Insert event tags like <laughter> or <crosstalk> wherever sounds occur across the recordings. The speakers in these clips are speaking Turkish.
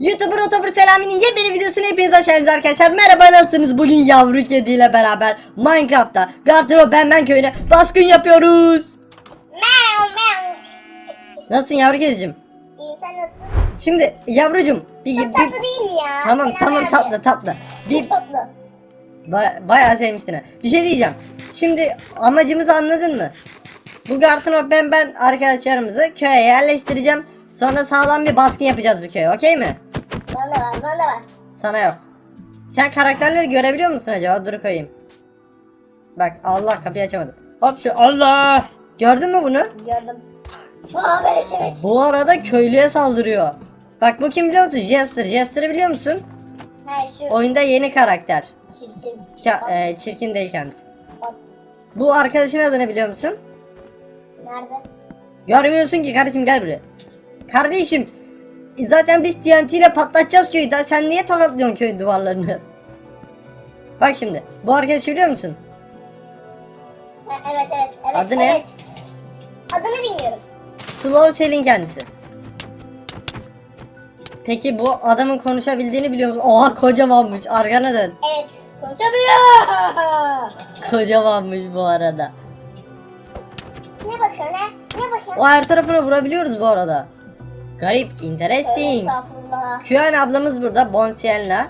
YouTuber Otobur Selami'nin yepyeni videosuna hepiniz hoş geldiniz arkadaşlar. Merhaba nasılsınız? Bugün yavru kediyle beraber Minecraft'ta Gartero Benben köyüne baskın yapıyoruz. Meow meow. Nasılsın yavru kedicim? İyiyim sen nasılsın? Şimdi yavrucum bir, Çok bir- tatlı değil mi ya? tamam Selam tamam abi. tatlı tatlı. Bir Çok tatlı. ba- bayağı sevmişsin ha. Bir şey diyeceğim. Şimdi amacımızı anladın mı? Bu Gartero Benben arkadaşlarımızı köye yerleştireceğim. Sonra sağlam bir baskın yapacağız bu köye. Okey mi? Bana var bana var. Sana yok. Sen karakterleri görebiliyor musun acaba? Dur koyayım. Bak Allah kapıyı açamadım. Hop şu Allah. Gördün mü bunu? Gördüm. Aa böyle şey. Bu arada köylüye saldırıyor. Bak bu kim biliyor musun? Jester. Jester'ı biliyor musun? He şu Oyunda yeni karakter. çirkin. Ka- e, çirkin değil kendisi. Bak, Bu arkadaşın adını biliyor musun? Nerede? Görmüyorsun ki kardeşim gel buraya. Kardeşim zaten biz TNT ile patlatacağız köyü. Daha sen niye tokatlıyorsun köyün duvarlarını? Bak şimdi. Bu arkadaşı biliyor musun? Evet evet evet. Adı ne? evet. Adını bilmiyorum. Slow Selling kendisi. Peki bu adamın konuşabildiğini biliyor musun? Oha kocamanmış. Arkana dön. Evet. Konuşabiliyor. <laughs> Kocamanmış bu arada. ne bakıyorsun ha? Ne bakıyorsun? O her tarafına vurabiliyoruz bu arada. Garip, interesting. Estağfurullah. Küen ablamız burada. Bonsienna.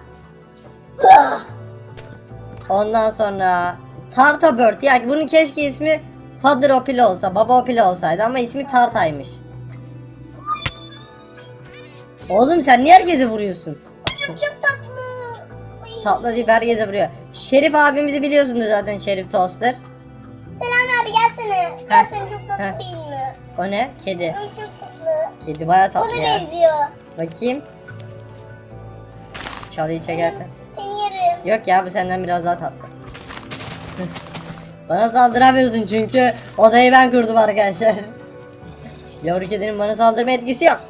Ondan sonra Tarta Bird. Ya bunun keşke ismi Father Opil olsa, Baba Opil olsaydı ama ismi Tarta'ymış. Oğlum sen niye herkese vuruyorsun? Çok çok tatlı. Ay. Tatlı deyip herkese vuruyor. Şerif abimizi biliyorsunuz zaten Şerif Toaster. Selam abi gelsene. Gelsene çok tatlı Heh. O ne? Kedi. Ay çok tatlı. Kedi baya Ona tatlı ya. benziyor. Bakayım. Çalıyı çekersen. Seni yerim. Yok ya bu senden biraz daha tatlı. <laughs> bana saldıramıyorsun çünkü odayı ben kurdum arkadaşlar. <laughs> Yavru kedinin bana saldırma etkisi yok.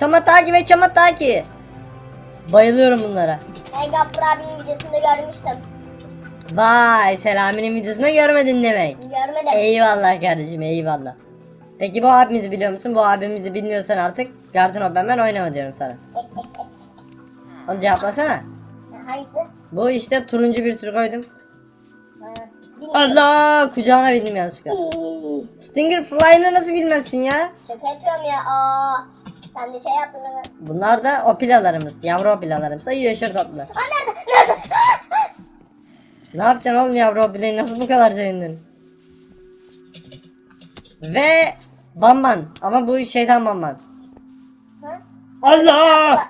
Tomataki ve çomataki. Bayılıyorum bunlara. Ben Gaffur abinin videosunda görmüştüm. Vay Selami'nin videosunda görmedin demek. Görmedim. Eyvallah kardeşim eyvallah. Peki bu abimizi biliyor musun? Bu abimizi bilmiyorsan artık Garden of ben oynama diyorum sana. <laughs> Onu cevaplasana. Hangisi? Bu işte turuncu bir tür koydum. Allah kucağına bindim yanlışlıkla. <laughs> Stinger Fly'ını nasıl bilmezsin ya? Şaka yapıyorum ya. Aa, sen de şey yaptın mı? Bunlar da opilalarımız. Yavru opilalarımız. Ay yaşır tatlı. Aa nerede? Nerede? Ne yapacaksın oğlum yavru opilayı nasıl bu kadar sevindin? Ve Bamban. Ama bu şeytan Bamban. Ha? Allah!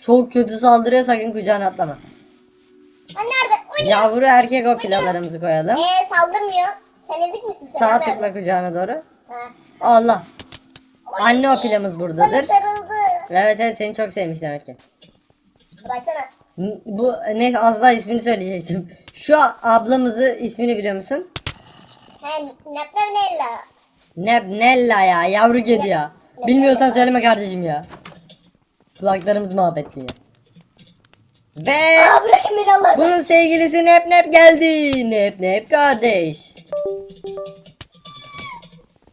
Çok kötü saldırıyor sakın kucağına atlama. Ha nerede? Oy. Yavru erkek opilalarımızı koyalım. Ee saldırmıyor. Sen ezik misin sen? Sağ tıkla kucağına doğru. Ha. Allah. Anne opilamız Bana buradadır. sarıldı. Evet evet seni çok sevmiş demek ki. Baksana. Bu ne az daha ismini söyleyecektim. Şu ablamızı ismini biliyor musun? He Nepnevnella. Ne Nella ya yavru kedi ya. Bilmiyorsan söyleme kardeşim ya. Kulaklarımız ya. Ve Aa bırakın beni bunun sevgilisi Nep Nep geldi. Nep Nep kardeş.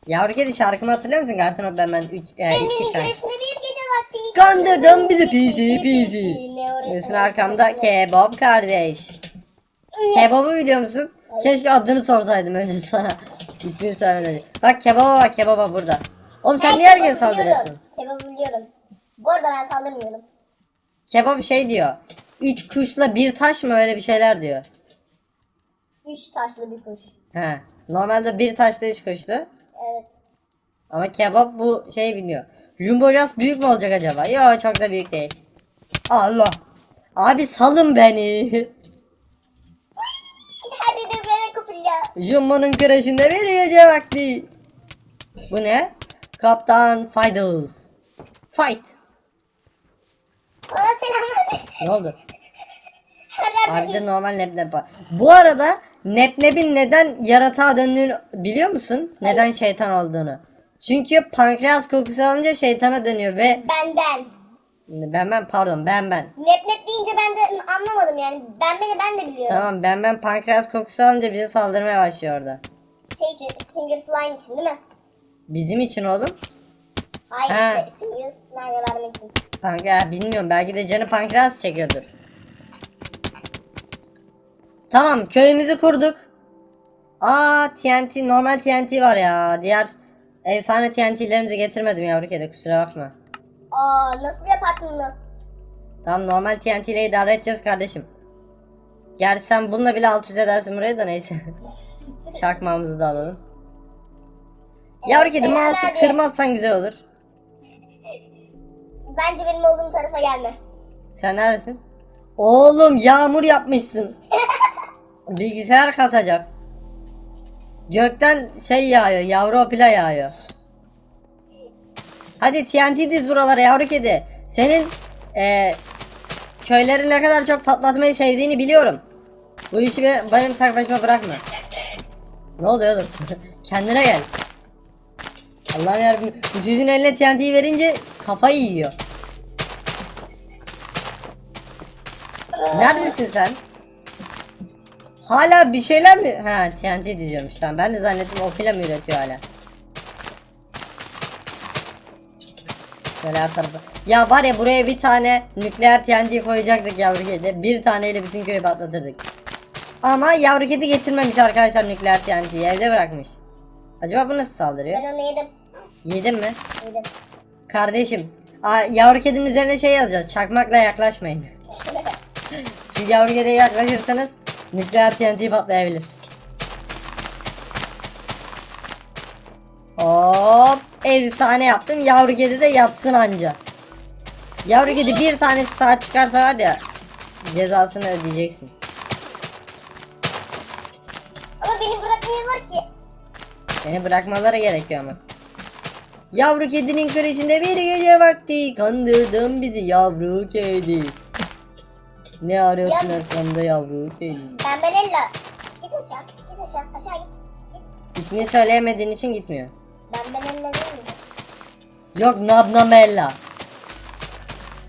Yavru kedi şarkımı hatırlıyor musun? Garson of ben 3 e, iki şarkı. güreşinde bir gece vakti. Kandırdın bizi pisi pisi. Ne orası? Arkamda kebap kardeş. Kebabı biliyor musun? Keşke adını sorsaydım önce sana. İsmini söylemeden önce. Bak kebaba bak kebaba burada. Oğlum sen Ben niye herkese kebabı biliyorum. saldırıyorsun? Kebabı biliyorum. Bu arada ben saldırmıyorum. Kebap şey diyor. Üç kuşla bir taş mı öyle bir şeyler diyor. Üç taşlı bir kuş. He. Normalde bir taşla üç kuşlu. Evet. Ama kebap bu şey bilmiyor. Jumbo Jas büyük mü olacak acaba? Yok çok da büyük değil. Allah. Abi salın beni. <laughs> Hadi de beni kupilla. Jumbo'nun kreşinde bir gece vakti. Bu ne? Kaptan Fighters. Fight. Ne oldu? De normal nepnep var. Bu arada nepnepin neden yaratığa döndüğünü biliyor musun? Neden şeytan olduğunu. Çünkü pankreas kokusu alınca şeytana dönüyor ve Benden. Ben ben pardon ben ben. Nep nep deyince ben de anlamadım yani. Ben beni ben de biliyorum. Tamam ben ben pankreas kokusu alınca bize saldırmaya başlıyor orada. Şey için, Stinger Flying için değil mi? Bizim için oğlum. Hayır Ha. işte Stinger Flying'e vermek için. Pankreas bilmiyorum belki de canı pankreas çekiyordur. Tamam köyümüzü kurduk. Aa TNT normal TNT var ya. Diğer efsane TNT'lerimizi getirmedim yavru kedi kusura bakma. Aa nasıl yaparsın bunu? Tamam normal TNT ile idare edeceğiz kardeşim. Gerçi sen bununla bile alt üst edersin buraya da neyse. <laughs> Çakmağımızı da alalım. Yavru kedi Selam mouse'u abi. kırmazsan güzel olur. Bence benim olduğum tarafa gelme. Sen neredesin? Oğlum yağmur yapmışsın. <laughs> Bilgisayar kasacak. Gökten şey yağıyor, yavru opila yağıyor. Hadi TNT diz buralara yavru kedi. Senin eee köyleri ne kadar çok patlatmayı sevdiğini biliyorum. Bu işi be- benim tek başıma bırakma. Ne oluyor oğlum? <laughs> Kendine gel. Allah'ım yarabbim. Çocuğun eline TNT'yi verince kafayı yiyor. Neredesin sen? Hala bir şeyler mi? Ha TNT diyeceğimmiş lan. Ben de zannettim o film üretiyor hala. Böyle her tarafa. Ya var ya buraya bir tane nükleer TNT koyacaktık yavru kedi. Bir taneyle bütün köyü patlatırdık. Ama yavru kedi getirmemiş arkadaşlar nükleer TNT'yi. Evde bırakmış. Acaba bu nasıl saldırıyor? Ben onu yedim. Yedin mi? Yedim. Kardeşim. Aa, yavru kedinin üzerine şey yazacağız. Çakmakla yaklaşmayın. <laughs> Çünkü yavru kediye yaklaşırsanız nükleer TNT patlayabilir. Hop efsane yaptım. Yavru kedi de yatsın anca. Yavru kedi bir tanesi saat çıkarsa var ya cezasını ödeyeceksin. Ama beni bırakmıyorlar ki. Seni bırakmaları gerekiyor ama. Yavru kedinin içinde bir gece vakti kandırdın bizi yavru kedi. Ne arıyorsun Ya- arkamda yavru kedi? Ben Benella. Git aşağı. Git aşağı. Aşağı. Git. İsmini söyleyemediğin için gitmiyor. Ben Benella değil mi? Yok Nabnamella.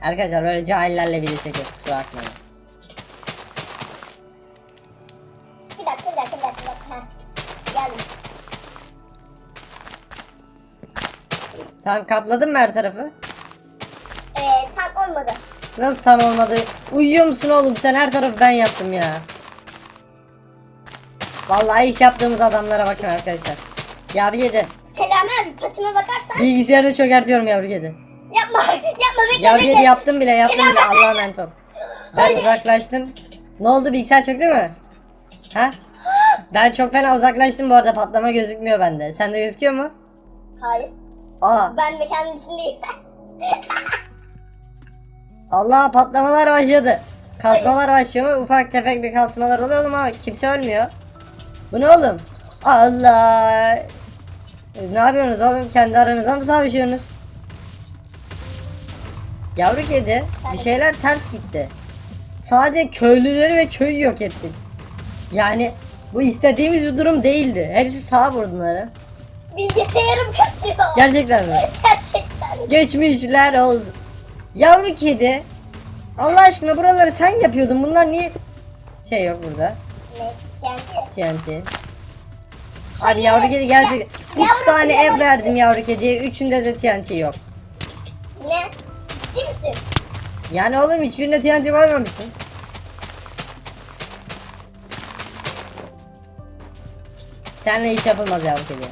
Arkadaşlar böyle cahillerle video çekiyoruz kusura bakmayın. Bir dakika bir dakika bir dakika. bir. Ha. Geldim. Tamam kapladın mı her tarafı? Ee, tam olmadı. Nasıl tam olmadı? Uyuyor musun oğlum sen her tarafı ben yaptım ya. Vallahi iş yaptığımız adamlara bakın arkadaşlar. Yavru kedi. Selami abi patıma bakarsan. Bilgisayarı çökertiyorum yavru kedi. Yapma. <laughs> Yapma bekle Yavru bekle. kedi yaptım bile yaptım bile. Allah'a emanet ol. Ben uzaklaştım. Ne oldu bilgisayar çöktü mü? Ha? Ben çok fena uzaklaştım bu arada patlama gözükmüyor bende. Sende gözüküyor mu? Hayır. Aa Ben mekanın içindeyim. <laughs> Allah patlamalar başladı. Kasmalar başlıyor mu? Ufak tefek bir kasmalar oluyor ama kimse ölmüyor. Bu ne oğlum? Allah. E, Ne yapıyorsunuz oğlum? Kendi aranızda mı savaşıyorsunuz? Yavru kedi bir şeyler ters gitti. Sadece köylüleri ve köyü yok ettik. Yani bu istediğimiz bir durum değildi. Hepsi sağ vurduları. Bilgisayarım kasıyor. Gerçekten mi? Gerçekten. Geçmişler olsun. Yavru kedi. Allah aşkına buraları sen yapıyordun. Bunlar niye şey yok burada? Ne? Yani. TNT. Abi yavru kedi gelecek. Üç Yavru tane kedi ev verdim yavru kediye. Üçünde de TNT yok. Ne? Ciddi misin? Yani oğlum hiçbirine TNT koymamışsın. Seninle iş yapılmaz yavru kedi.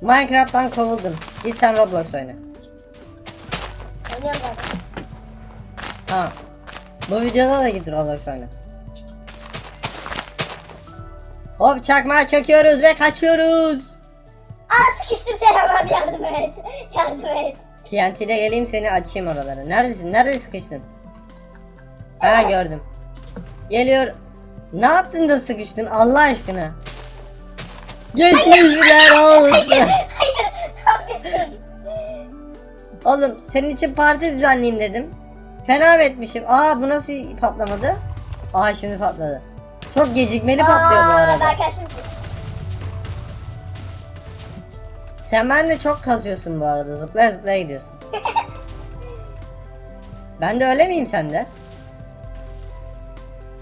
Minecraft'tan kovuldun. Git sen Roblox oyna. Oynuyorum. Tamam. Bu videoda da git Roblox oyna. Hop çakmağa çöküyoruz ve kaçıyoruz. Aa sıkıştım Selam abi yardım et. Yardım et. TNT ile geleyim seni açayım oraları. Neredesin? Nerede sıkıştın? Ha gördüm. Geliyor. Ne yaptın da sıkıştın Allah aşkına? Geçmişler olsun. Oğlum senin için parti düzenleyeyim dedim. Fena etmişim? Aa bu nasıl patlamadı? Aa şimdi patladı. Çok gecikmeli patlıyor bu arada. Kaçtım. Sen ben de çok kazıyorsun bu arada. Zıplaya zıplaya gidiyorsun. <laughs> Ben de öyle miyim sende?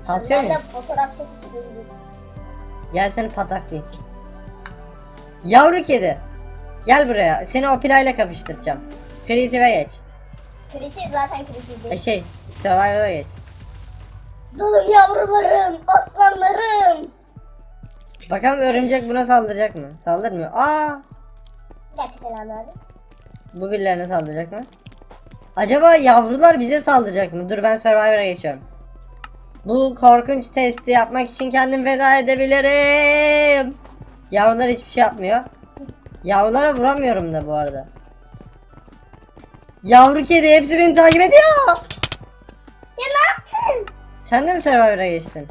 Kasıyor Ben de muyum? fotoğraf çekici gözüküyor. Gel seni pataklayayım. Yavru kedi. Gel buraya. Seni o pilayla kapıştıracağım. Creative'e geç. Kritik zaten kritik E değil. şey Survivor'a geç. Dolum yavrularım, aslanlarım. Bakalım örümcek buna saldıracak mı? Saldırmıyor. Aa! Bir dakika selam abi. Bu birilerine saldıracak mı? Acaba yavrular bize saldıracak mı? Dur ben Survivor'a geçiyorum. Bu korkunç testi yapmak için kendim feda edebilirim. Yavrular hiçbir şey yapmıyor. Yavrulara vuramıyorum da bu arada. Yavru kedi hepsi beni takip ediyor. Ya ne yaptın? Sen de mi Survivor'a geçtin?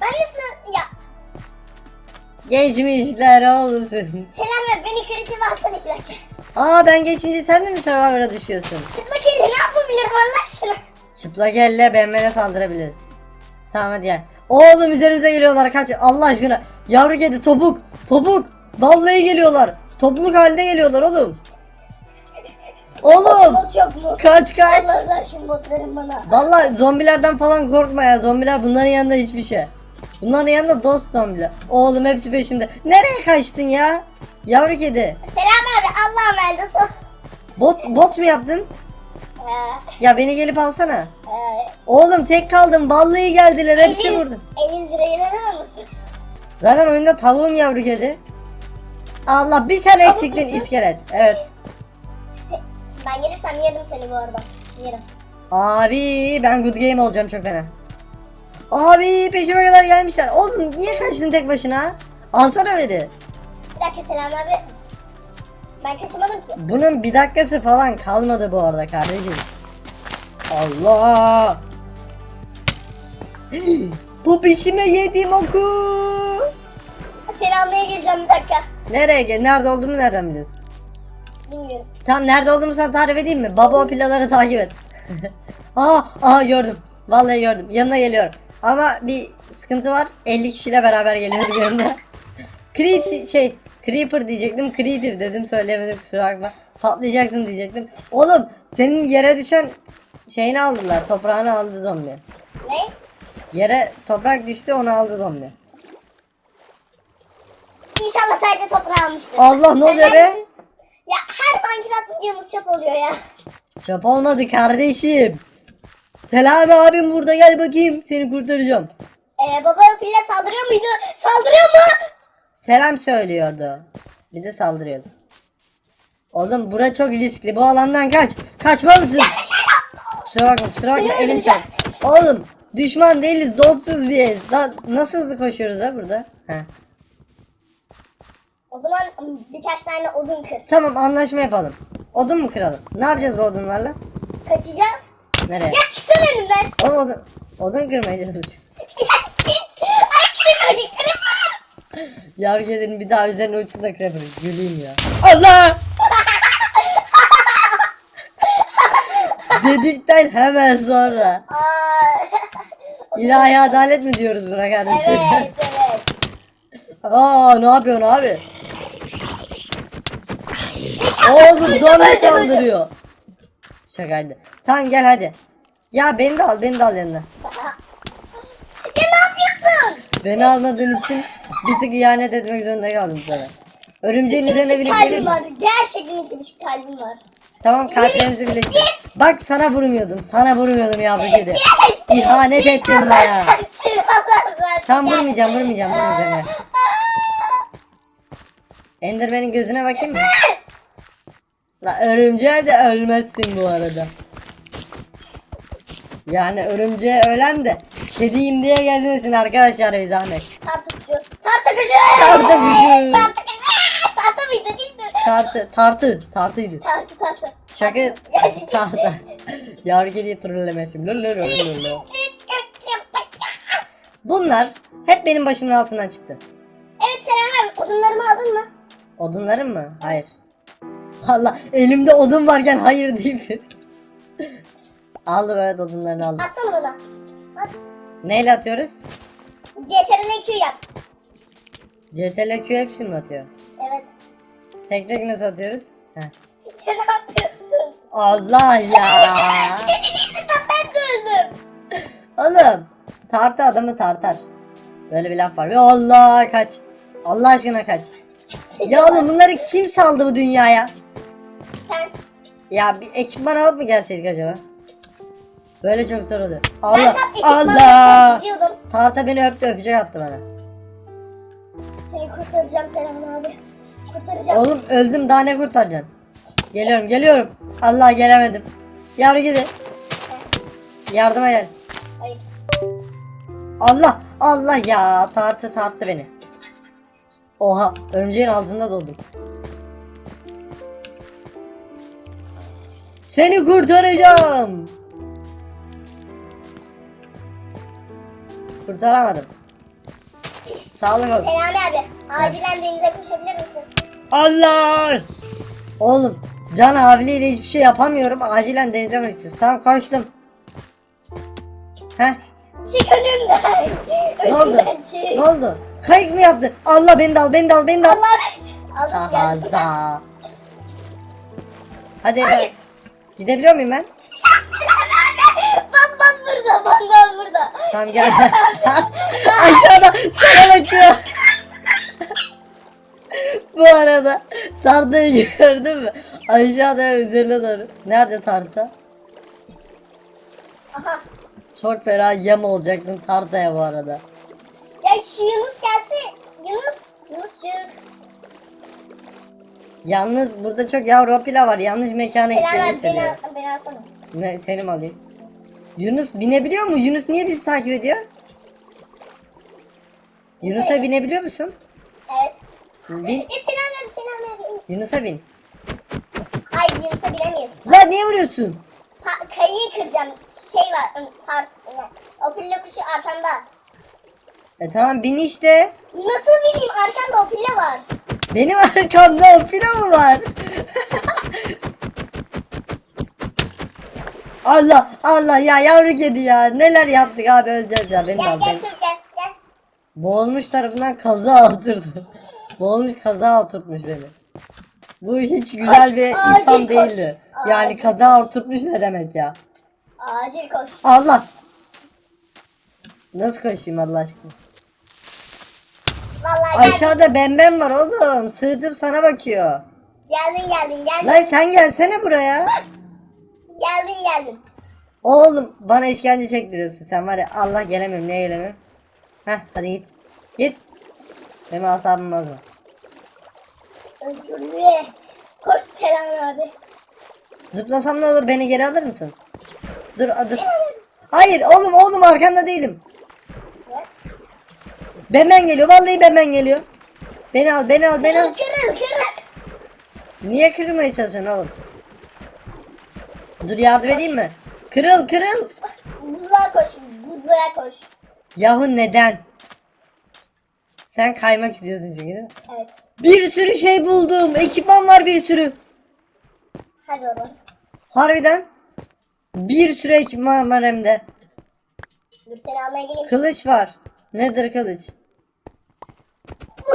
Ben nasıl... Ya Geçmişler olsun. selam ver beni kritiğe baksana iki dakika. Aa ben geçince sen de mi Survivor'a düşüyorsun? Çıplak elle ne yapabilirim Allah aşkına? Çıplak elle benmene saldırabiliriz. Tamam hadi gel. Oğlum üzerimize geliyorlar kaç Allah aşkına. Yavru kedi topuk topuk. Vallahi geliyorlar. Topluluk halinde geliyorlar oğlum. Oğlum Bot yok mu? kaç kaç. Allah razı olsun bot verin bana. Vallahi zombilerden falan korkma ya. Zombiler bunların yanında hiçbir şey. Bunların yanında dost zombiler. Oğlum hepsi peşimde. Nereye kaçtın ya? Yavru kedi. Selam abi Allah'a emanet ol. Bot bot mu yaptın? Ya beni gelip alsana. e, Oğlum tek kaldım. Vallahi geldiler. Hepsi burada. 50 lirayı verir misin? Zaten oyunda tavuğum yavru kedi. Allah bir sen eksiktin iskelet. Evet. Ben gelirsem yerim seni bu arada. Yerim. Abi ben good game olacağım çok fena. Abi peşime kadar gelmişler. Oğlum niye kaçtın tek başına? Alsana beni. Bir dakika selam abi. Ben kaçamadım ki. Bunun bir dakikası falan kalmadı bu arada kardeşim. Allah. <gasps> bu peşime yediğim oku. Seni almaya geleceğim bir dakika. Nereye gel? Nerede olduğumu nereden biliyorsun? Bilmiyorum. Tam nerede olduğumu sana tarif edeyim mi? Baba o pilaları takip et. <laughs> aa, aa gördüm. Vallahi gördüm. Yanına geliyorum. Ama bir sıkıntı var. 50 kişiyle beraber geliyorum yanına. <laughs> Creative şey Creeper diyecektim. Creative dedim söyleyemedim kusura bakma. Patlayacaksın diyecektim. Oğlum senin yere düşen şeyini aldılar. Toprağını aldı zombi. Ne? Yere toprak düştü onu aldı zombi. İnşallah sadece toprağı almıştır. Allah, ne oluyor be? Ya her Minecraft videomuz çöp oluyor ya. Çöp olmadı kardeşim. Selami abim burada gel bakayım seni kurtaracağım. Ee, baba pille saldırıyor muydu? Saldırıyor mu? Selam söylüyordu. Bir de saldırıyordu. Oğlum bura çok riskli. Bu alandan kaç. Kaçmalısın. kusura bakma kusura bakma elim çarp. Oğlum düşman değiliz dostuz biz. Da, nasıl hızlı koşuyoruz ha burada? Heh. O zaman birkaç tane odun kır. Tamam anlaşma yapalım. Odun mu kıralım? Ne yapacağız bu odunlarla? Kaçacağız. Nereye? Ya çıksana önümden. Oğlum odun, odun kırmaya çalışıyorum. <laughs> Ya git. Ay creeper creeper. Yavru kedinin bir daha üzerine uçsun da creeper. Güleyim ya. Allah! Dedikten hemen sonra. İlahi adalet mi diyoruz buna kardeşim? evet evet. Aa ne yapıyorsun abi? Oğlum zombi saldırıyor. Şakaydı. Tamam gel hadi. Ya beni de al beni de al yanına. Ya ne yapıyorsun? Beni almadığın için bir tık ihanet etmek zorunda kaldım sana. Örümceğin üzerine binip kalbim gelin. var. Gerçekten iki buçuk kalbim var. Tamam kalplerimizi birleştir. Bak sana vurmuyordum. Sana vurmuyordum yavru kedi. İhanet ettin bana. Tam vurmayacağım vurmayacağım vurmayacağım. ya. Enderman'in gözüne bakayım mı? La örümceğe de ölmezsin bu arada. Yani örümceğe ölen de kediyim diye gelmesin arkadaşlar bir zahmet. Tartı kuşu. Tartı kuşu. Tartı mıydı mi? Tartı, tartı, tartıydı. Tartı tartı. Şaka, Ya ciddi tartı. Yavru kediyi trollemesin. Lololololol. Bunlar hep benim başımın altından çıktı. Evet Selam abi odunlarımı aldın mı? Odunların mı? Hayır. Allah elimde odun varken hayır deyip. aldım evet odunlarını aldım. Atsana bana. At. Neyle atıyoruz? CTRL Q yap. CTRL Q hepsini mi atıyor? Tek tek nasıl atıyoruz? Heh. Ya ne yapıyorsun? Allah <laughs> ya. Senin yüzünden ben de öldüm. Oğlum tartı adamı tartar. Böyle bir laf var. Ve Allah kaç. Allah aşkına kaç. Ya oğlum bunları kim saldı bu dünyaya? Sen Ya bir ekipman alıp mı gelseydik acaba? Böyle çok zor oluyor. Ben Allah ekipmanla Allah. gidiyordum. Tarta beni öptü öpücük attı bana. Seni kurtaracağım Selam abi. Kurtaracağım. Oğlum öldüm daha ne kurtaracaksın? Geliyorum geliyorum. Allah gelemedim. Yavru gidi. Yardıma gel. Hayır. Allah Allah ya tartı tarttı beni. Oha örümceğin altında doldum. Seni kurtaracağım. Kurtaramadım. Sağlık olsun. Selami abi. Acilen denize koşabilir misin? Allah! Oğlum can havliyle hiçbir şey yapamıyorum. Acilen denize koşuyoruz. Tamam koştum. Heh Çık önümden. ne oldu? Önümden çık. Ne oldu? Kayık mı yaptı? Allah beni de al beni de al beni de al. Allah geldim. Haza. Hadi ben- gidebiliyor muyum ben? Bambal burada. Bambal burada. Tamam gel. <laughs> Aşağıda sana bakıyor. Bu arada tartayı <laughs> gördün mü? Aşağıda üzerine doğru. Nerede tarta? Aha. Çok fena yem olacaktım tartaya bu arada. Ya şu Yunus gelse. Yunus. Yunuscuk. Yalnız burada çok yavru opila var. Yanlış mekana gittiğini abi beni, beni alsana. Ne, seni mi alayım? Yunus binebiliyor mu? Yunus niye bizi takip ediyor? Yunus'a binebiliyor musun? Evet. Bin. E Selami abi Selami abi. Yunus'a bin. Hayır Yunus'a binemeyiz. La niye vuruyorsun? Pa- kayıyı kıracağım. Şey var. ım? O pille kuşu arkanda. E tamam bin işte. Nasıl bineyim? Arkanda o pille var. Benim <laughs> arkamda opila mı var? <laughs> Allah Allah ya yavru kedi ya. Neler yaptık abi öleceğiz ya. Beni de Gel al. gel çabuk gel. Gel. Boğulmuş tarafından kaza <laughs> oturdu. Boğulmuş kaza oturtmuş beni. Bu hiç güzel bir Acil itham koş. değildi. Yani Acil. kaza oturtmuş ne demek ya? Acil koş. Allah! Nasıl koşayım Allah aşkına? Vallahi gel. Aşağıda bembem var oğlum. Sırıtıp sana bakıyor. Geldin geldin geldin. Lan sen gelsene buraya. Geldin geldin. Oğlum bana işkence çektiriyorsun sen var ya. Allah gelemiyorum niye gelemiyorum? Heh hadi git. Git. Benim asabım bozma. Özgürlüğe. Koş Selami abi. Zıplasam ne olur beni geri alır mısın? Dur a, dur. Hayır oğlum oğlum arkanda değilim. Ne? Bemen geliyor vallahi bemen geliyor. Beni al beni al beni al. Kırıl kırıl kırıl. Niye kırmaya çalışıyorsun oğlum? Dur yardım edeyim mi? Kırıl kırıl. Buzluğa koş. Buzluğa koş. Yahu neden? Sen kaymak istiyorsun çünkü değil mi? Evet. Bir sürü şey buldum. Ekipman var bir sürü. Hadi oğlum. Harbiden. Bir sürü ekipman var hem de. Dur seni almaya geleyim. Kılıç var. Nedir kılıç?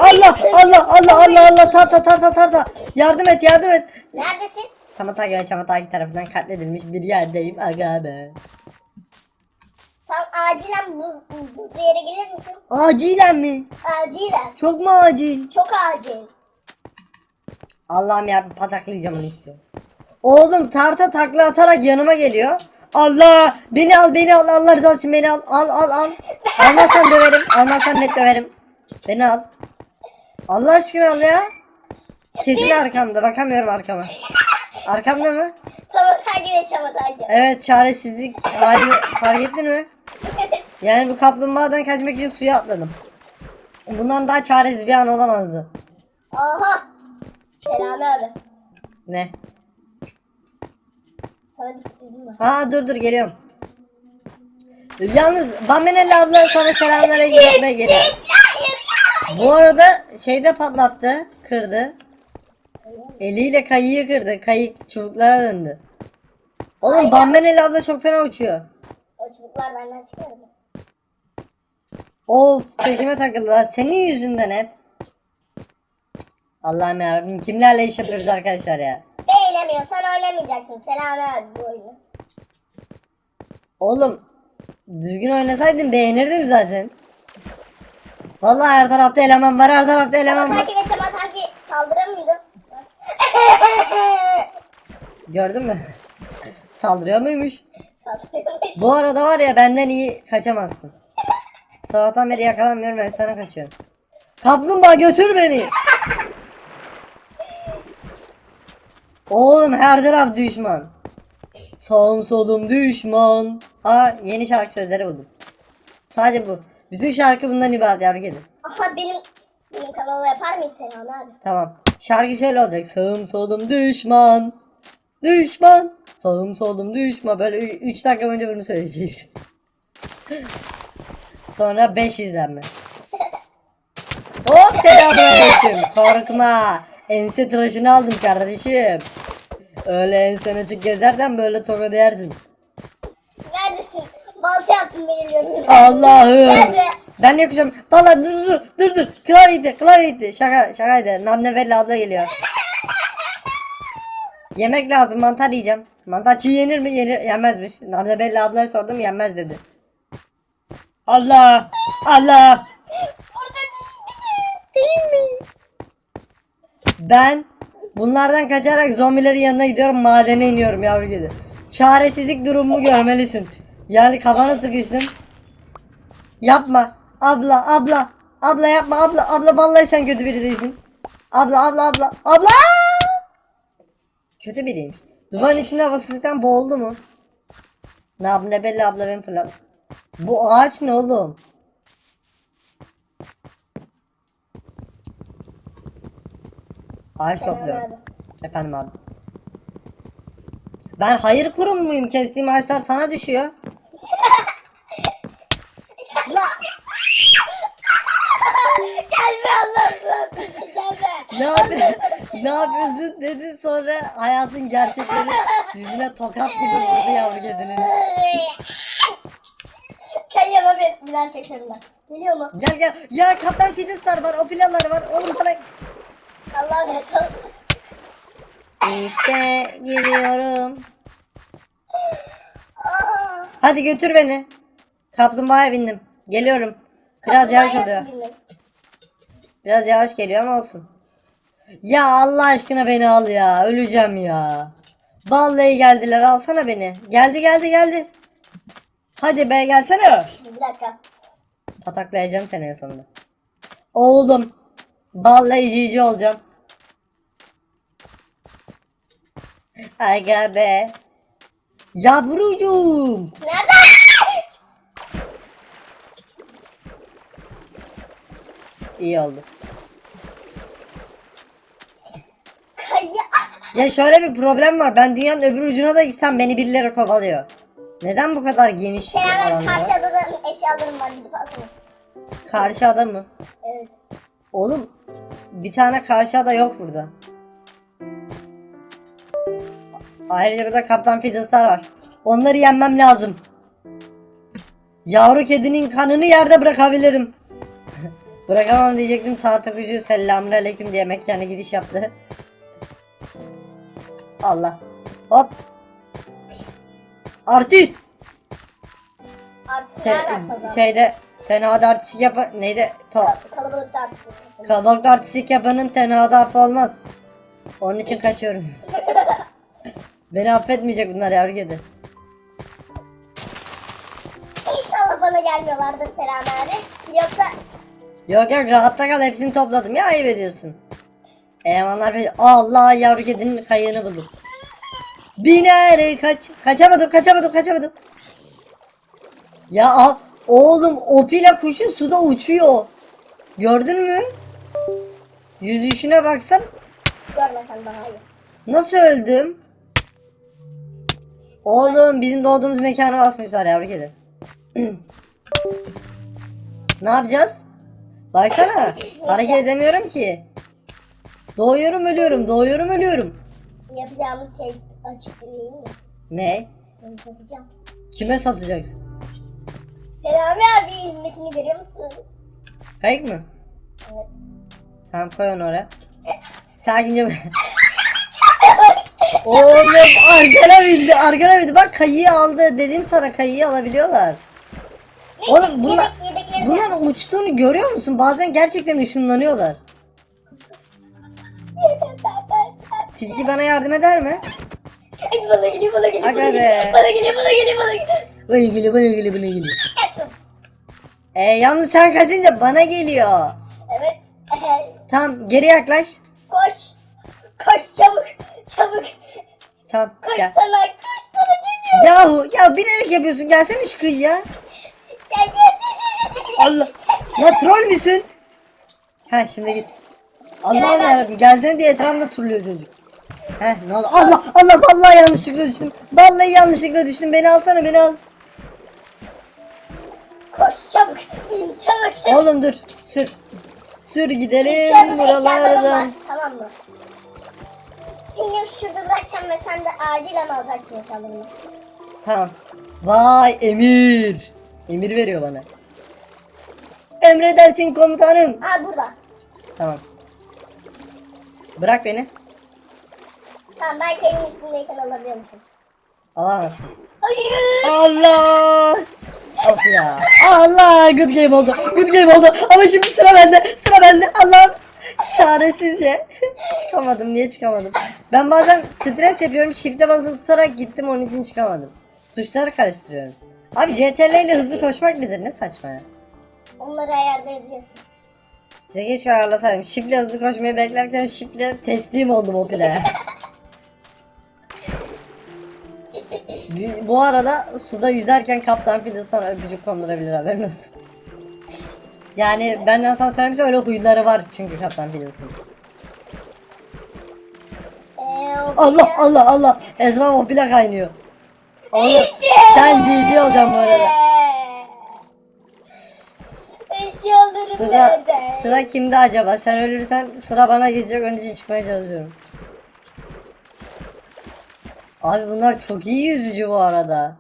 Allah Allah Allah Allah Allah tarta tarta tarta. Yardım et yardım et. Neredesin? Tamatagi ve Çamatagi tarafından katledilmiş bir yerdeyim aga be. Tam acilen buz, buzlu yere gelir misin? Acilen mi? Acilen. Çok mu acil? Çok acil. Allah'ım ya pataklayacağım onu istiyorum. Oğlum tarta takla atarak yanıma geliyor. Allah beni al beni al Allah rızası için beni al al al al. Almazsan döverim almazsan net döverim. Beni al. Allah aşkına al ya. Kesin arkamda bakamıyorum arkama. Arkamda mı? Sabotaj ve sabotaj. Evet çaresizlik halimi fark ettin mi? Yani bu kaplumbağadan kaçmak için suya atladım. Bundan daha çaresiz bir an olamazdı. Aha. Selami abi. Ne? Sana bir sürprizim var. Aa dur dur geliyorum. Yalnız Bamenelli abla sana selamünaleyküm yapmaya geliyor. Bu arada şeyde patlattı, kırdı. Eliyle kayıyı kırdı. Kayık çubuklara döndü. Oğlum Bamenelli abla çok fena uçuyor. Çubuklar benden çıkıyor mu? Of peşime takıldılar. Senin yüzünden hep. Allah'ım yarabbim kimlerle iş yapıyoruz arkadaşlar ya. Beğenemiyorsan oynamayacaksın. Selami abi bu oyunu. Oğlum düzgün oynasaydın beğenirdim zaten. Vallahi her tarafta eleman var her tarafta eleman var. Ve sabotaj saldırır mıydı? Gördün mü? <laughs> Saldırıyor muymuş? Bu arada var ya benden iyi kaçamazsın. Sabahtan beri yakalanmıyorum ben sana kaçıyorum. Kaplumbağa götür beni. Oğlum her taraf düşman. Sağım solum düşman. Aa yeni şarkı sözleri buldum. Sadece bu. Bütün şarkı bundan ibaret yavru kedi. Aha benim benim kanala yapar mıyız Selami abi? Tamam. Şarkı şöyle olacak. Sağım solum düşman. Düşman. Sağım solum düşman. Böyle 3 dakika önce bunu söyleyeceksin. <laughs> Sonra 5 izlenme. Hop selamünaleyküm. Korkma. Ense tıraşını aldım kardeşim. Öyle ensen açık gezersen böyle toka yersin. Neredesin? Balta yaptım geliyorum. Allah'ım. Nerede? Ben yakışım. Valla dur dur dur dur. Klavyeydi klavyeydi. Şaka şakaydı. Namne abla geliyor. Yemek lazım mantar yiyeceğim. Mantar çiğ yenir mi? Yenir, yenmezmiş. Namne Bella ablaya sordum yenmez dedi. Allah! Allah! Orada Değil mi? Ben bunlardan kaçarak zombilerin yanına gidiyorum madene iniyorum yavru kedi. Çaresizlik durumumu görmelisin. Yani kafana sıkıştım. Yapma. Abla abla. Abla yapma abla. Abla vallahi sen kötü biri değilsin. Abla abla abla. Abla! Kötü biriymiş. Duvarın içinde havasızlıktan boğuldu mu? Ne yapayım ne belli abla ben fırlat. Bu ağaç ne oğlum? Ağaç topluyorum. Efendim abi. Ben hayır kurum muyum? Kestiğim ağaçlar sana düşüyor. <laughs> La Gelme Allah'ım. Gelme. ne yapıyorsun? ne yapıyorsun dedi sonra hayatın gerçekleri yüzüne tokat gibi vurdu yavru kedinin. Kayama Bilal kaçırma. Geliyor mu? Gel gel. Ya kaptan Fiddlestar var, o plalar var. Oğlum sana Allah'ım tamam. İşte geliyorum. Hadi götür beni. Kaplumbağaya bindim. Geliyorum. Biraz yavaş oluyor. Biraz yavaş geliyor ama olsun. Ya Allah aşkına beni al ya. Öleceğim ya. Vallahi geldiler alsana beni. Geldi geldi geldi. Hadi be gelsene. Bir dakika. Pataklayacağım seni en sonunda. Oğlum. Vallahi cici olacağım. Aga be. Yavrucuğum. Nerede? İyi oldu. Ya şöyle bir problem var. Ben dünyanın öbür ucuna da gitsem beni birileri kovalıyor. Neden bu kadar geniş Hemen alanda? karşı adada eşyalarım var gidip alsana. Karşı ada mı? Evet. Oğlum bir tane karşı ada yok burada. Ayrıca burada Kaptan Fiddlestar var. Onları yenmem lazım. Yavru kedinin kanını yerde bırakabilirim. Bırakamam diyecektim tartıcı selamünaleyküm diye mekana giriş yaptı. Allah. Hop. Artist. Artısı Te- şeyde tenhada artistik yap neydi? To- Kalabalıkta artısı. Kabakta artistik yapanın tenhada affı olmaz. Onun için kaçıyorum. <laughs> Beni affetmeyecek bunlar yavru kedi. İnşallah bana gelmiyorlardır Selam abi. Yoksa Yok yok rahatta kal hepsini topladım ya ayıp ediyorsun. Be- Allah yavru kedinin kayığını buldum. Biner kaç kaçamadım kaçamadım kaçamadım. Ya al oğlum o pila kuşu suda uçuyor. Gördün mü? Yüzüşüne baksan görmesen daha iyi. Nasıl öldüm? Oğlum bizim doğduğumuz mekanı basmışlar yavru kedi. <clears throat> ne yapacağız? Baksana. Hareket edemiyorum ki. Doğuyorum ölüyorum. Doğuyorum ölüyorum. Yapacağımız şey açık dinleyeyim mi? Ne? Seni satacağım. Kime satacaksın? Selami abi elimdekini görüyor musun? Fake mi? Evet. Tamam koy onu oraya. Sakince <laughs> Oğlum arkana bindi arkana bindi bak kayıyı aldı dedim sana kayıyı alabiliyorlar. Oğlum bunlar, Yedek, yedeklerini bunlar uçtuğunu görüyor musun? Bazen gerçekten ışınlanıyorlar. Tilki bana yardım eder mi? Bana geliyor bana geliyor. Bana geliyor, Bana geliyor bana geliyor bana geliyor. Bana geliyor bana geliyor bana geliyor. Kaçın. E yalnız sen kaçınca bana geliyor. Evet. <laughs> Tamam geri yaklaş. Koş. Koş çabuk. Çabuk. Tamam Koş gel. sana. Koş sana geliyor. Yahu ya bilerek yapıyorsun gelsene şu kıyıya. Allah. La troll müsün? Ha şimdi git. Allah'ım yarabbim gelsene diye etrafında turluyor çocuk. Heh ne oldu? Allah Allah vallahi yanlışlıkla düştüm. Vallahi yanlışlıkla düştüm. Beni alsana beni al. Koş çabuk. Bin çabuk çabuk. Oğlum dur. Sür. Sür gidelim var, buralardan. Tamam mı? Seni şurada bırakacağım ve sen de acilen alacaksın eşyalarını. Tamam. Vay emir. Emir veriyor bana. Emredersin komutanım. Aa burada. Tamam. Bırak beni. Tamam ben kayın üstündeyken alabiliyormuşum. Alamazsın. Hayır. Allah! Of ya. Allah! Good game oldu. Good game oldu. Ama şimdi sıra bende. Sıra bende. Allah! Çaresizce. çıkamadım. Niye çıkamadım? Ben bazen stres yapıyorum. Shift'e basılı tutarak gittim. Onun için çıkamadım. Tuşları karıştırıyorum. Abi CTRL ile hızlı koşmak nedir? Ne saçma ya. Onları ayarlayabiliyorsun. İşte geç ayarlasaydım. Shift'le hızlı koşmayı beklerken shift'le teslim oldum o pile. Bu arada suda yüzerken Kaptan Fidel sana öpücük kondurabilir haberin olsun. Yani benden sana söylemişse öyle huyları var çünkü Kaptan Fidel'sin. Ee, Allah Allah Allah Ezra o pile kaynıyor. Oğlum sen GG olacaksın bu arada. Eşyalarım Sıra, nerede? sıra kimde acaba? Sen ölürsen sıra bana gelecek onun için çıkmaya çalışıyorum. Abi bunlar çok iyi yüzücü bu arada.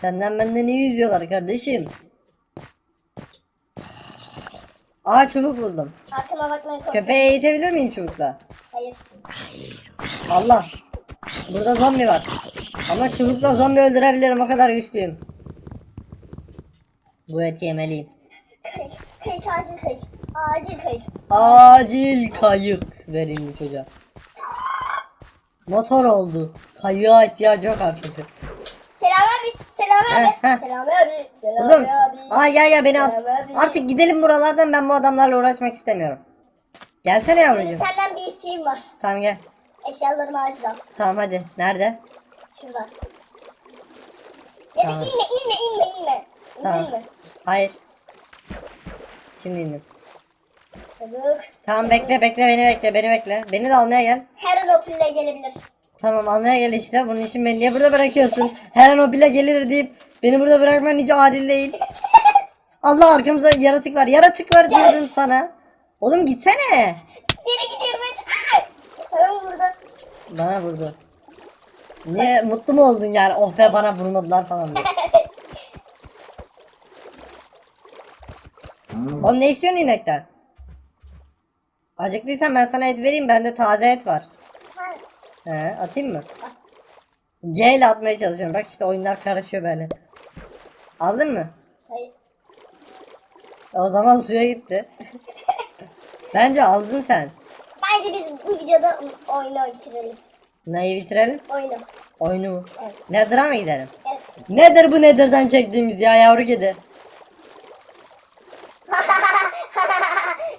Senden benden iyi yüzüyorlar kardeşim. Aa çubuk buldum. Arkama bakmayı korkma. Köpeği eğitebilir miyim çubukla? Hayır. Allah. Burada zombi var. Ama çubukla zombi öldürebilirim o kadar güçlüyüm. Bu eti yemeliyim. Kayık. Kayık acil kayık. Acil kayık. Acil kayık verin bu çocuğa. Motor oldu. Kayığa ihtiyacı yok artık. Selam abi. Selam abi. Heh, heh. Selam abi. Selam Burada mısın? abi. Aa gel gel beni al. Selam abi. Artık gidelim buralardan ben bu adamlarla uğraşmak istemiyorum. Gelsene yavrucuğum. Senden bir isteğim var. Tamam gel. Eşyalarımı al. Tamam hadi. Nerede? Şurada. Ya da Tamam. inme inme inme inme. Tamam. İnme. Hayır. Şimdi indim. Çabuk. Tamam bekle bekle beni bekle beni bekle. Beni de almaya gel. Her an o pille gelebilir. Tamam almaya gel işte. Bunun için beni niye burada bırakıyorsun? Her an o bile gelir deyip beni burada bırakman hiç adil değil. <laughs> Allah arkamızda yaratık var. Yaratık var diyorum sana. Oğlum gitsene. Geri gidiyorum ben. Aa! Sana mı vurdu? Bana vurdu. Niye mutlu mu oldun yani? Oh be bana vurmadılar falan diye. Oğlum ne istiyorsun inekten? Acıktıysan ben sana et vereyim. Bende taze et var. He, atayım mı? G ile atmaya çalışıyorum. Bak işte oyunlar karışıyor böyle. Aldın mı? Hayır. O zaman suya gitti. <laughs> Bence aldın sen. Bence biz bu videoda oyunu bitirelim. Neyi bitirelim? Oyunu. Oyunu mu? Evet. Nether'a mı gidelim? Evet. Nedir bu Nether'dan çektiğimiz ya yavru kedi? <laughs>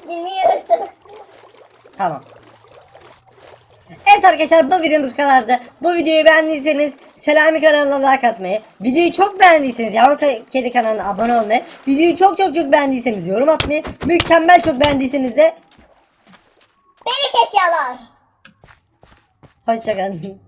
Unuttum. Tamam. Evet arkadaşlar bu videomuz bu kadardı. Bu videoyu beğendiyseniz Selami kanalına like atmayı, videoyu çok beğendiyseniz Yavru Kedi kanalına abone olmayı, videoyu çok çok çok beğendiyseniz yorum atmayı, mükemmel çok beğendiyseniz de Beleş eşyalar. hoşçakalın.